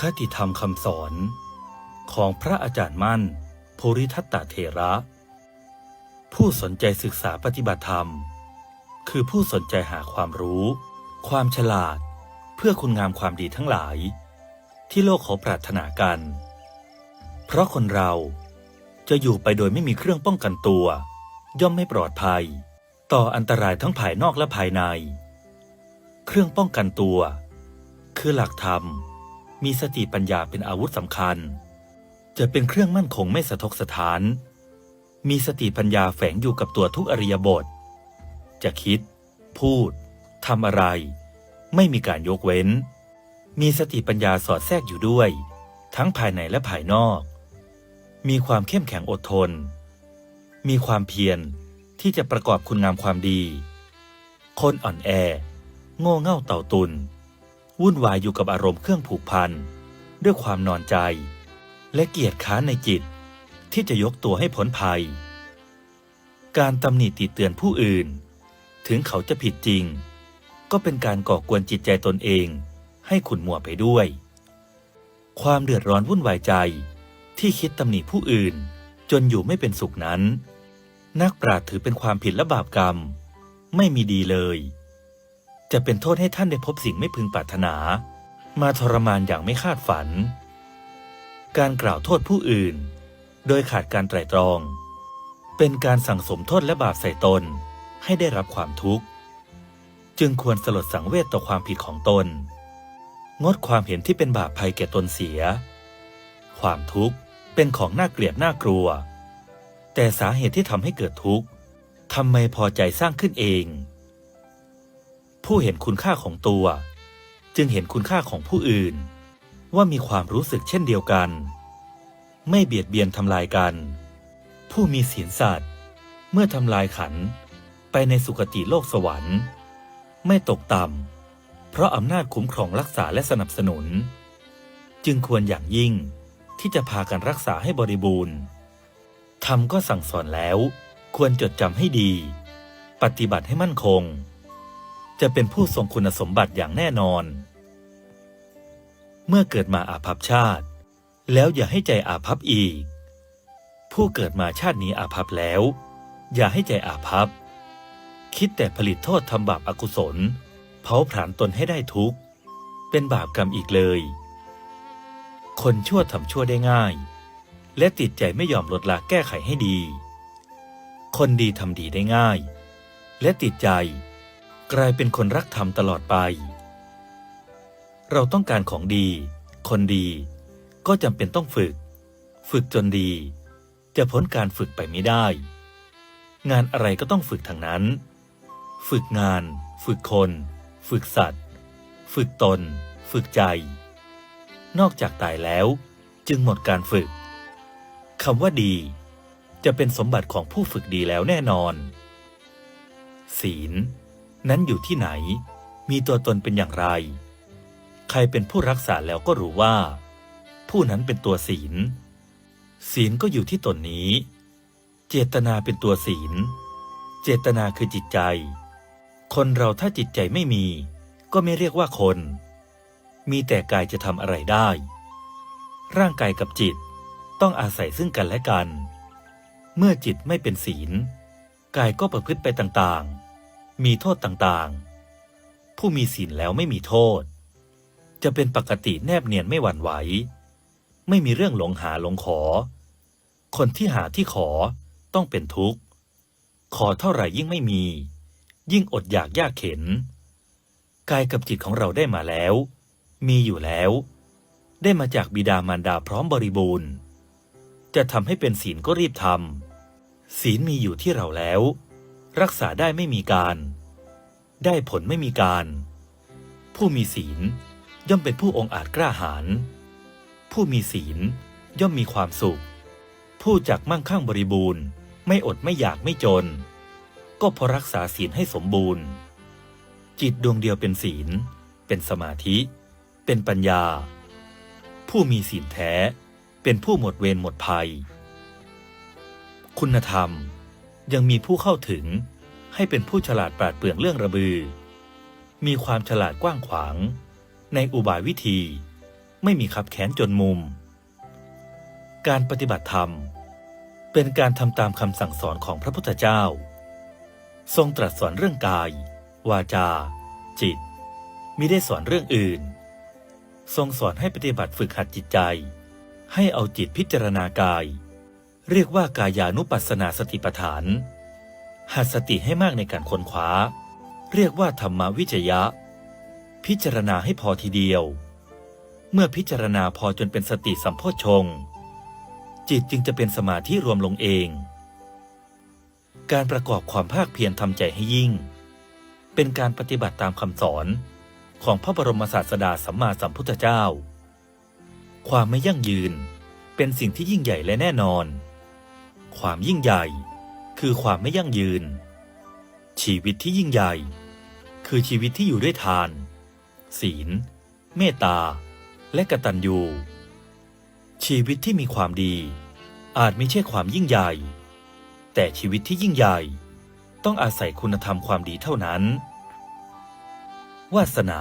คติธรรมคำสอน ของพระอาจารย์มั่นภูริทัตตเถระ ผู้สนใจศึกษาปฏิบัติธรรม คือผู้สนใจหาความรู้ ความฉลาด เพื่อคุณงามความดีทั้งหลาย ที่โลกเขาปรารถนากัน เพราะคนเราจะอยู่ไปโดยไม่มีเครื่องป้องกันตัว ย่อมไม่ปลอดภัย ต่ออันตรายทั้งภายนอกและภายใน เครื่องป้องกันตัว คือหลักธรรม มีสติปัญญาเป็นอาวุธสำคัญ จะเป็นเครื่องมั่นคงไม่สะทกสถาน มีสติปัญญาแฝงอยู่กับตัวทุกอริยบท จะคิด พูดทำอะไร ไม่มีการยกเว้น มีสติปัญญาสอดแทรกอยู่ด้วย ทั้งภายในและภายนอก มีความเข้มแข็งอดทน มีความเพียรที่จะประกอบคุณงามความดี คนอ่อนแอ โง่เง่าเต่าตุน วุ่นวายอยู่กับอารมณ์เครื่องผูกพัน ด้วยความนอนใจ และเกียจค้านในจิต ที่จะยกตัวให้พ้นภัย การตำหนิติเตือนผู้อื่น ถึงเขาจะผิดจริง ก็เป็นการก่อกวนจิตใจตนเอง ให้ขุ่นมัวไปด้วย ความเดือดร้อนวุ่นวายใจ ที่คิดตำหนิผู้อื่น จนอยู่ไม่เป็นสุขนั้น นักปราชญ์ถือเป็นความผิดและบาปกรรม ไม่มีดีเลย จะเป็นโทษให้ท่านได้พบสิ่งไม่พึงปรารถนา มาทรมานอย่างไม่คาดฝัน การกล่าวโทษผู้อื่น โดยขาดการไตร่ตรอง เป็นการสั่งสมโทษและบาปใส่ตนให้ได้รับความทุกข์ จึงควรสลดสังเวชต่อความผิดของตน งดความเห็นที่เป็นบาปภัยแก่ตนเสีย ความทุกข์เป็นของน่าเกลียดน่ากลัว แต่สาเหตุที่ทำให้เกิดทุกข์ทำไมพอใจสร้างขึ้นเอง ผู้เห็นคุณค่าของตัว จึงเห็นคุณค่าของผู้อื่น ว่ามีความรู้สึกเช่นเดียวกัน ไม่เบียดเบียนทำลายกัน ผู้มีศีลสัตว์ เมื่อทำลายขันไปในสุคติโลกสวรรค์ ไม่ตกต่ำเพราะอำนาจคุ้มครองรักษาและสนับสนุน จึงควรอย่างยิ่งที่จะพากันรักษาให้บริบูรณ์ธรรมก็สั่งสอนแล้ว ควรจดจำให้ดี ปฏิบัติให้มั่นคง จะเป็นผู้ทรงคุณสมบัติอย่างแน่นอน เมื่อเกิดมาอาภัพชาติ แล้วอย่าให้ใจอาภัพอีก ผู้เกิดมาชาตินี้อาภัพแล้ว อย่าให้ใจอาภัพ คิดแต่ผลิตโทษทำบาปอากุศล เผาผลาญตนให้ได้ทุกข์ เป็นบาปกรรมอีกเลย คนชั่วทำชั่วได้ง่าย และติดใจไม่ยอมลดละแก้ไขให้ดี คนดีทำดีได้ง่าย และติดใจ กลายเป็นคนรักธรรมตลอดไป เราต้องการของดี คนดี ก็จำเป็นต้องฝึก ฝึกจนดี จะพ้นการฝึกไปไม่ได้ งานอะไรก็ต้องฝึกทางนั้น ฝึกงาน ฝึกคน ฝึกสัตว์ ฝึกตน ฝึกใจ นอกจากตายแล้วจึงหมดการฝึกคำว่าดี จะเป็นสมบัติของผู้ฝึกดีแล้วแน่นอน ศีล นั้นอยู่ที่ไหน มีตัวตนเป็นอย่างไร ใครเป็นผู้รักษาแล้วก็รู้ว่า ผู้นั้นเป็นตัวศีล ศีลก็อยู่ที่ตนนี้ เจตนาเป็นตัวศีล เจตนาคือจิตใจ คนเราถ้าจิตใจไม่มี ก็ไม่เรียกว่าคน มีแต่กายจะทำอะไรได้ ร่างกายกับจิตต้องอาศัยซึ่งกันและกัน เมื่อจิตไม่เป็นศีล กายก็ประพฤติไปต่างๆ มีโทษต่างๆ ผู้มีศีลแล้วไม่มีโทษ จะเป็นปกติแนบเนียนไม่หวั่นไหว ไม่มีเรื่องหลงหาหลงขอ คนที่หาที่ขอต้องเป็นทุกข์ ขอเท่าไหร่ยิ่งไม่มี ยิ่งอดอยากยากเข็น กายกับจิตของเราได้มาแล้ว มีอยู่แล้ว ได้มาจากบิดามารดาพร้อมบริบูรณ์ จะทำให้เป็นศีลก็รีบทำศีลมีอยู่ที่เราแล้ว รักษาได้ไม่มีการ ได้ผลไม่มีการ ผู้มีศีลย่อมเป็นผู้องอาจกล้าหาญผู้มีศีลย่อมมีความสุข ผู้จักมั่งคั่งบริบูรณ์ ไม่อดไม่อยากไม่จน ก็พราะรักษาศีลให้สมบูรณ์ จิตดวงเดียวเป็นศีล เป็นสมาธิ เป็นปัญญา ผู้มีศีลแท้เป็นผู้หมดเวรหมดภัย คุณธรรมยังมีผู้เข้าถึง ให้เป็นผู้ฉลาดปราดเปรื่องเรื่องระบือ มีความฉลาดกว้างขวาง ในอุบายวิธี ไม่มีขับแค้นจนมุม การปฏิบัติธรรม เป็นการทำตามคำสั่งสอนของพระพุทธเจ้า ทรงตรัสสอนเรื่องกาย วาจา จิตมิได้สอนเรื่องอื่น ทรงสอนให้ปฏิบัติฝึกหัดจิตใจ ให้เอาจิตพิจารณากาย เรียกว่ากายานุปัสสนาสติปัฏฐาน หัดสติให้มากในการค้นคว้า เรียกว่าธรรมวิจยะ พิจารณาให้พอทีเดียว เมื่อพิจารณาพอจนเป็นสติสัมโพชฌงจิตจึงจะเป็นสมาธิรวมลงเอง การประกอบความภาคเพียรทำใจให้ยิ่ง เป็นการปฏิบัติตามคำสอนของพระบรมศาสดาสัมมาสัมพุทธเจ้า ความไม่ยั่งยืนเป็นสิ่งที่ยิ่งใหญ่และแน่นอน ความยิ่งใหญ่ คือความไม่ยั่งยืน ชีวิตที่ยิ่งใหญ่ คือชีวิตที่อยู่ด้วยทาน ศีล เมตตา และกตัญญูชีวิตที่มีความดี อาจไม่ใช่ความยิ่งใหญ่ แต่ชีวิตที่ยิ่งใหญ่ ต้องอาศัยคุณธรรมความดีเท่านั้น วาสนา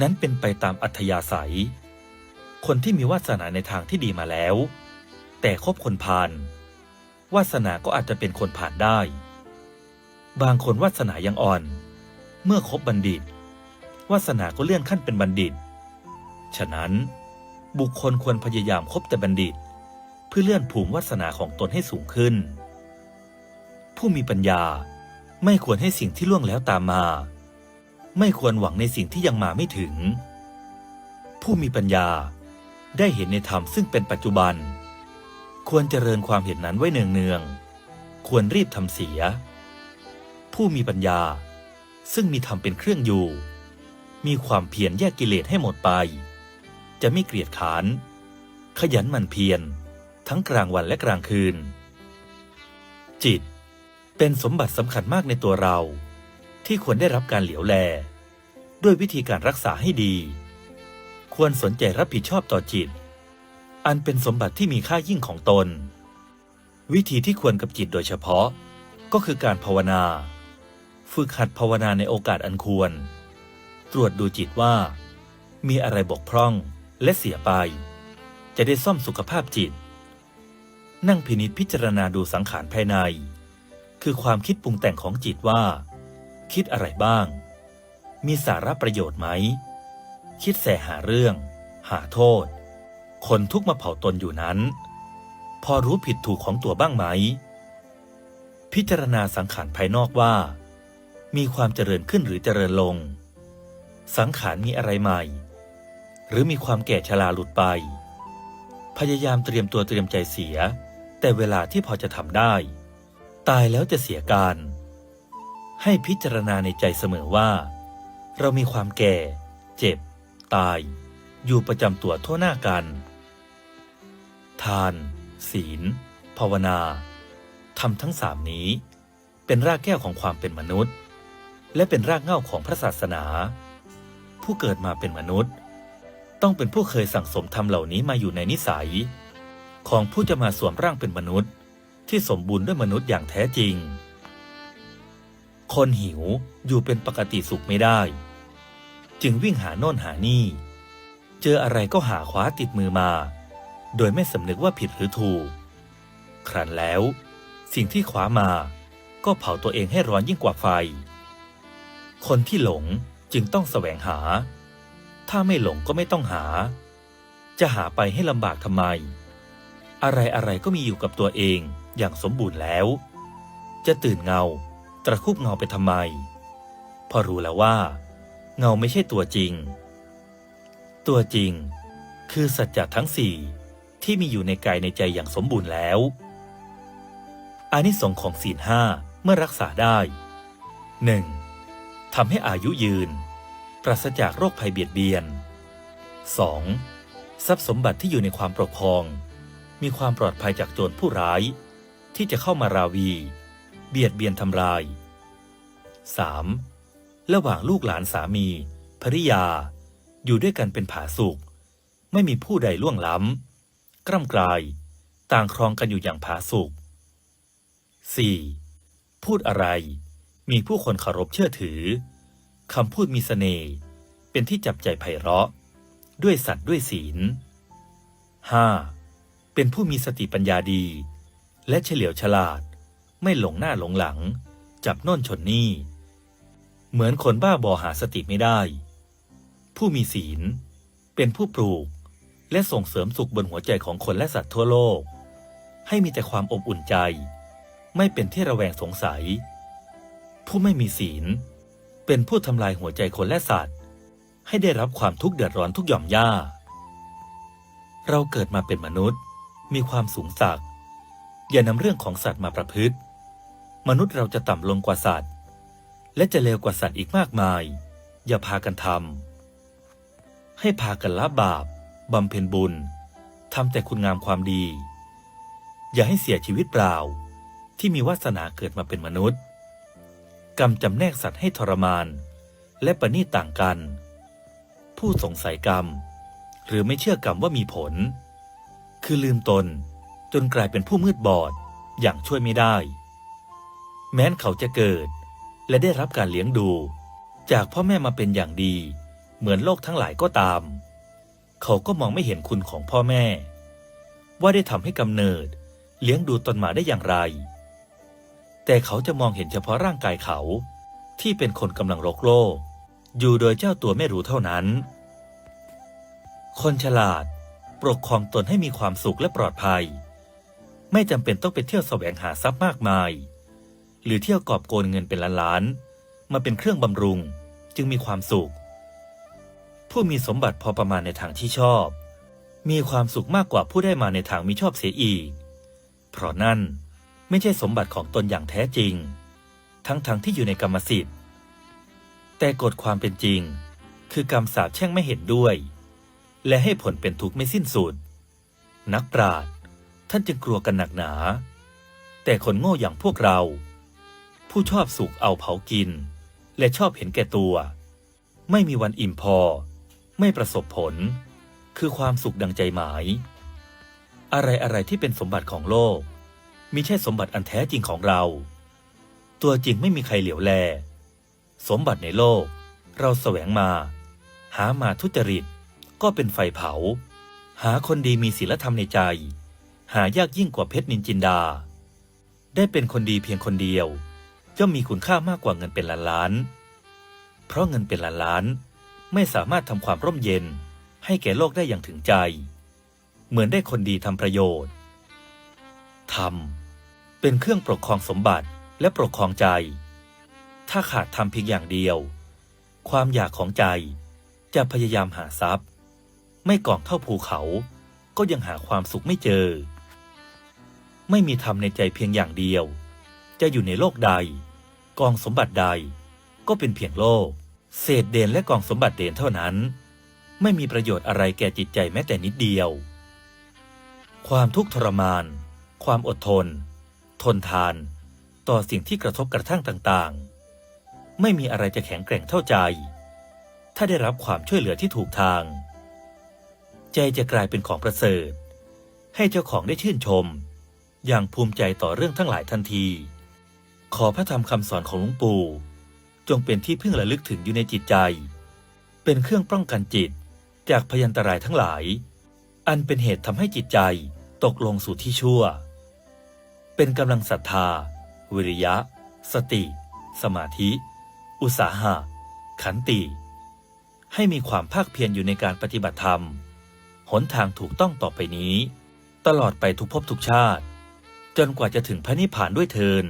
นั้นเป็นไปตามอัธยาศัย คนที่มีวาสนาในทางที่ดีมาแล้ว แต่คบคนพาล วาสนาก็อาจจะเป็นคนผ่านได้ บางคนวาสนายังอ่อน เมื่อคบบัณฑิต วาสนาก็เลื่อนขั้นเป็นบัณฑิต ฉะนั้น บุคคลควรพยายามคบแต่บัณฑิต เพื่อเลื่อนภูมิวาสนาของตนให้สูงขึ้น ผู้มีปัญญาไม่ควรให้สิ่งที่ล่วงแล้วตามมา ไม่ควรหวังในสิ่งที่ยังมาไม่ถึง ผู้มีปัญญาได้เห็นในธรรมซึ่งเป็นปัจจุบัน ควรเจริญความเห็นนั้นไว้เนืองๆ ควรรีบทำเสีย ผู้มีปัญญา ซึ่งมีธรรมเป็นเครื่องอยู่ มีความเพียรแยกกิเลสให้หมดไป จะไม่เกลียดขาน ขยันหมั่นเพียรทั้งกลางวันและกลางคืน จิต เป็นสมบัติสำคัญมากในตัวเรา ที่ควรได้รับการเหลียวแล ด้วยวิธีการรักษาให้ดี ควรสนใจรับผิดชอบต่อจิต อันเป็นสมบัติที่มีค่ายิ่งของตน วิธีที่ควรกับจิตโดยเฉพาะ ก็คือการภาวนา ฝึกหัดภาวนาในโอกาสอันควร ตรวจดูจิตว่า มีอะไรบกพร่องและเสียไป จะได้ซ่อมสุขภาพจิต นั่งพินิจพิจารณาดูสังขารภายใน คือความคิดปรุงแต่งของจิตว่า คิดอะไรบ้าง มีสาระประโยชน์ไหม คิดแสหาเรื่อง หาโทษ คนทุกมาเผาตนอยู่นั้น พอรู้ผิดถูกของตัวบ้างไหม พิจารณาสังขารภายนอกว่า มีความเจริญขึ้นหรือเจริญลง สังขารมีอะไรใหม่ หรือมีความแก่ชราหลุดไป พยายามเตรียมตัวเตรียมใจเสีย แต่เวลาที่พอจะทำได้ ตายแล้วจะเสียการ ให้พิจารณาในใจเสมอว่า เรามีความแก่ เจ็บ ตายอยู่ประจำตัวทั่วหน้ากัน ทาน ศีล ภาวนาทำทั้งสามนี้ เป็นรากแก้วของความเป็นมนุษย์ และเป็นรากเหง้าของพระศาสนา ผู้เกิดมาเป็นมนุษย์ ต้องเป็นผู้เคยสั่งสมธรรมเหล่านี้มาอยู่ในนิสัย ของผู้จะมาสวมร่างเป็นมนุษย์ ที่สมบูรณ์ด้วยมนุษย์อย่างแท้จริง คนหิวอยู่เป็นปกติสุขไม่ได้ จึงวิ่งหาโน่นหานี่ เจออะไรก็หาคว้าติดมือมา โดยไม่สำนึกว่าผิดหรือถูก ครั้นแล้ว สิ่งที่คว้ามาก็เผาตัวเองให้ร้อนยิ่งกว่าไฟ คนที่หลงจึงต้องแสวงหา ถ้าไม่หลงก็ไม่ต้องหา จะหาไปให้ลำบากทำไม อะไรอะไรก็มีอยู่กับตัวเองอย่างสมบูรณ์แล้ว จะตื่นเงาตระคุบเงาไปทำไม พอรู้แล้วว่า เงาไม่ใช่ตัวจริง ตัวจริงคือสัจจะทั้งสี่ ที่มีอยู่ในกายในใจอย่างสมบูรณ์แล้วอานิสงส์ของศีลห้าเมื่อรักษาได้ 1. ทำให้อายุยืน ปราศจากโรคภัยเบียดเบียน 2. ทรัพย์สมบัติที่อยู่ในความปกครอง มีความปลอดภัยจากโจรผู้ร้าย ที่จะเข้ามาราวี เบียดเบียนทำลาย 3. ระหว่างลูกหลานสามีภริยา อยู่ด้วยกันเป็นผาสุก ไม่มีผู้ใดล่วงล้ำ กล้ำกลาย ต่างครองกันอยู่อย่างผาสุก 4. พูดอะไร มีผู้คนเคารพเชื่อถือคำพูดมีสเสน่ห์เป็นที่จับใจไพเราะ ด้วยสัตว์ด้วยศีล 5. เป็นผู้มีสติปัญญาดี และเฉลียวฉลาด ไม่หลงหน้าหลงหลัง จับน่นชนนี่ เหมือนคนบ้าบอหาสติไม่ได้ ผู้มีศีล เป็นผู้ปลูก และส่งเสริมสุขบนหัวใจของคนและสัตว์ทั่วโลก ให้มีแต่ความอบอุ่นใจ ไม่เป็นที่ระแวงสงสัย ผู้ไม่มีศีล เป็นผู้ทำลายหัวใจคนและสัตว์ ให้ได้รับความทุกข์เดือดร้อนทุกหย่อมย่า เราเกิดมาเป็นมนุษย์ มีความสูงสักอย่านำเรื่องของสัตว์มาประพฤติ มนุษย์เราจะต่ำลงกว่าสัตว์ และจะเลวกว่าสัตว์อีกมากมาย อย่าพากันทำให้พากันละบาป บำเพ็ญบุญทำแต่คุณงามความดี อย่าให้เสียชีวิตเปล่า ที่มีวาสนาเกิดมาเป็นมนุษย์ กรรมจำแนกสัตว์ให้ทรมาน และประณีต่างกัน ผู้สงสัยกรรม หรือไม่เชื่อกรรมว่ามีผล คือลืมตนจนกลายเป็นผู้มืดบอดอย่างช่วยไม่ได้ แม้นเขาจะเกิด และได้รับการเลี้ยงดู จากพ่อแม่มาเป็นอย่างดี เหมือนโลกทั้งหลายก็ตาม เขาก็มองไม่เห็นคุณของพ่อแม่ ว่าได้ทำให้กำเนิด เลี้ยงดูตนมาได้อย่างไร แต่เขาจะมองเห็นเฉพาะร่างกายเขา ที่เป็นคนกำลังรกโลก อยู่โดยเจ้าตัวไม่รู้เท่านั้น คนฉลาดปกครองตนให้มีความสุขและปลอดภัย ไม่จำเป็นต้องไปเที่ยวแสวงหาทรัพย์มากมาย หรือเที่ยวกอบโกนเงินเป็นล้านๆมาเป็นเครื่องบำรุงจึงมีความสุข ผู้มีสมบัติพอประมาณในทางที่ชอบ มีความสุขมากกว่าผู้ได้มาในทางมิชอบเสียอีก เพราะนั่นไม่ใช่สมบัติของตนอย่างแท้จริง ทั้งๆทที่อยู่ในกรรมสิทธิ์ แต่กฎความเป็นจริง คือกรรมสาปแช่งไม่เห็นด้วย และให้ผลเป็นทุกข์ไม่สิ้นสุด นักปราชญ์ท่านจึงกลัวกันหนักหนา แต่คนโง่อย่างพวกเรา ผู้ชอบสุขเอาเผากิน และชอบเห็นแก่ตัว ไม่มีวันอิ่มพอ ไม่ประสบผล คือความสุขดังใจหมาย อะไรอะไรที่เป็นสมบัติของโลกมิใช่สมบัติอันแท้จริงของเรา ตัวจริงไม่มีใครเหลียวแล สมบัติในโลก เราแสวงมา หามาทุจริต ก็เป็นไฟเผา หาคนดีมีศีลธรรมในใจ หายากยิ่งกว่าเพชรนินจินดา ได้เป็นคนดีเพียงคนเดียวย่อมมีคุณค่ามากกว่าเงินเป็นล้านล้าน เพราะเงินเป็นล้านล้าน ไม่สามารถทำความร่มเย็นให้แก่โลกได้อย่างถึงใจ เหมือนได้คนดีทำประโยชน์ธรรมเป็นเครื่องปกครองสมบัติและปกครองใจ ถ้าขาดธรรมเพียงอย่างเดียว ความอยากของใจจะพยายามหาทรัพย์ ไม่ก่องเท่าภูเขา ก็ยังหาความสุขไม่เจอ ไม่มีธรรมในใจเพียงอย่างเดียว จะอยู่ในโลกใด กองสมบัติใด ก็เป็นเพียงโลก เศษเดนและกองสมบัติเดนเท่านั้น ไม่มีประโยชน์อะไรแก่จิตใจแม้แต่นิดเดียว ความทุกข์ทรมาน ความอดทน ทนทาน ต่อสิ่งที่กระทบกระทั่งต่างๆ ไม่มีอะไรจะแข็งแกร่งเท่าใจ ถ้าได้รับความช่วยเหลือที่ถูกทาง ใจจะกลายเป็นของประเสริฐ ให้เจ้าของได้ชื่นชม อย่างภูมิใจต่อเรื่องทั้งหลายทันที ขอพระธรรมคำสอนของหลวงปู่ จงเป็นที่พึ่งระลึกถึงอยู่ในจิตใจ เป็นเครื่องป้องกันจิตจากพยันตรายทั้งหลาย อันเป็นเหตุทำให้จิตใจตกลงสู่ที่ชั่ว เป็นกำลังศรัทธา วิริยะ สติ สมาธิ อุตสาหะ ขันติ ให้มีความภาคเพียรอยู่ในการปฏิบัติธรรม หนทางถูกต้องต่อไปนี้ ตลอดไปทุกภพทุกชาติ จนกว่าจะถึงพระนิพพานด้วยเทิน